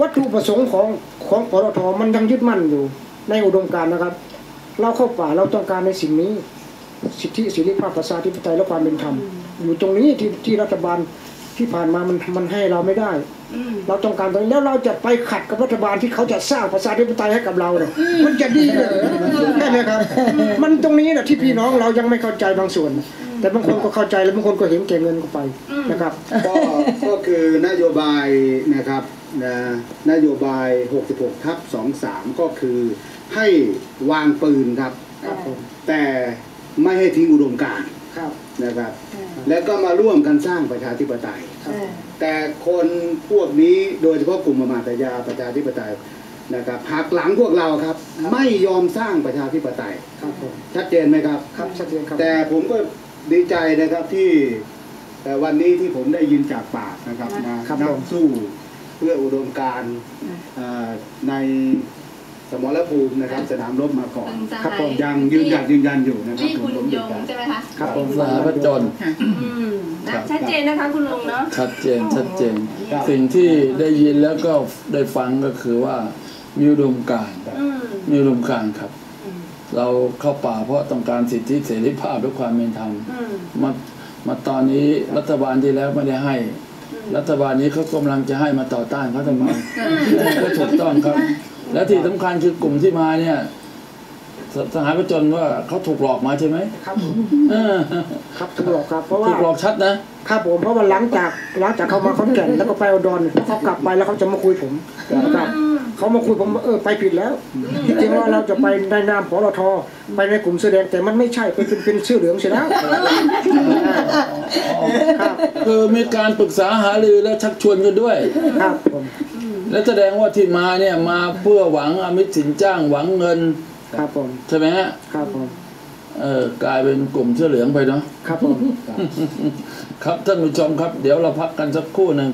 วัตถุประสงค์ของของปตทมันยังยึดมั่นอยู่ ในอุดมการณ์นะครับ เราเข้าป่าเราต้องการในสิ่งนี้ สิทธิเสรีภาพประชาธิปไตยและความเป็นธรรม อยู่ตรงนี้ที่ที่รัฐบาลที่ผ่านมามันมันให้เราไม่ได้อืมเราต้องการตรงนี้แล้วเราจะไปขัดกับรัฐบาลที่เขาจะสร้างประชาธิปไตยให้กับเราเนี่ยมันจะดีเหรอใช่ไหมครับ มันตรงนี้นะที่พี่น้องเรายังไม่เข้าใจบางส่วน แต่บางคนก็เข้าใจแล้วบางคนก็เห็นแก่เงินก็ไปนะครับ ก็ก็คือนโยบายนะครับนะนโยบาย 66ทับ23 ก็คือให้วางปืนครับครับผมแต่ไม่ให้ทิ้งอุดมการณ์ครับนะครับ แล้วก็มาร่วมกันสร้างประชาธิปไตยครับผมแต่คนพวกนี้โดยเฉพาะกลุ่มอมาตยาประชาธิปไตยนะครับหักหลังพวกเราครับ ไม่ยอมสร้างประชาธิปไตยครับผมชัดเจนไหมครับครับชัดเจนครับ แต่ผมก็ ดีใจนะครับที่แต่วันนี้ที่ผมได้ยินจากปากนะครับนะครับนัผกมสู้เพื่ออุดมการณ์เอ่อในสมรภูมินะครับสนามรบมาก่อนคุณสหายครับผมยังยืนหยัดยืนยันอยู่นะครับที่คุณผมยยืนงยันใช่ไหมคะครับผมสหพจนอืมนะชัดเจนนะคะคุณลุงเนาะชัดเจนชัดเจนครับสิ่งที่ได้ยินแล้วก็ได้ฟังก็คือว่ามีอุดมการณ์อืมมีอุดมการณ์ครับ เราเข้าป่าเพราะต้องการสิทธิเสรีภาพและความเป็นธรรมอืมมามาตอนนี้รัฐบาลที่แล้วไม่ได้ให้ รัฐบาลนี้เขากำลังจะให้มาต่อต้านเขาทำไมก็ถูกต้องครับ และที่สำคัญคือกลุ่มที่มาเนี่ยสสหายประจนว่าเขาถูกหลอกมาใช่ไหมครับผมเออครับถูกหลอกครับเพราะว่าถูกหลอกชัดนะครับผมเพราะว่าหลังจากหลังจากเขามาขอนแก่นแล้วก็ไปอุดรแล้วเขากลับไปแล้วเขาจะมาคุยผมนะครับ เขามาคุยผมว่าเออไปผิดแล้วจริงๆว่าเราจะไปในนามพลทไปในกลุ่มเสื้อแดงแต่มันไม่ใช่เป็นเป็นเป็นเสื้อเหลืองเสียแล้วครับคือมีการปรึกษาหารือและชักชวนกันด้วยครับผมและแสดงว่าที่มาเนี่ยมาเพื่อหวังอมิตสินจ้างหวังเงินครับผมใช่ไหมฮะครับผมเออกลายเป็นกลุ่มเสื้อเหลืองไปเนาะครับผมครับท่านผู้ชมครับ เดี๋ยวเราพักกันสักครู่หนึ่ง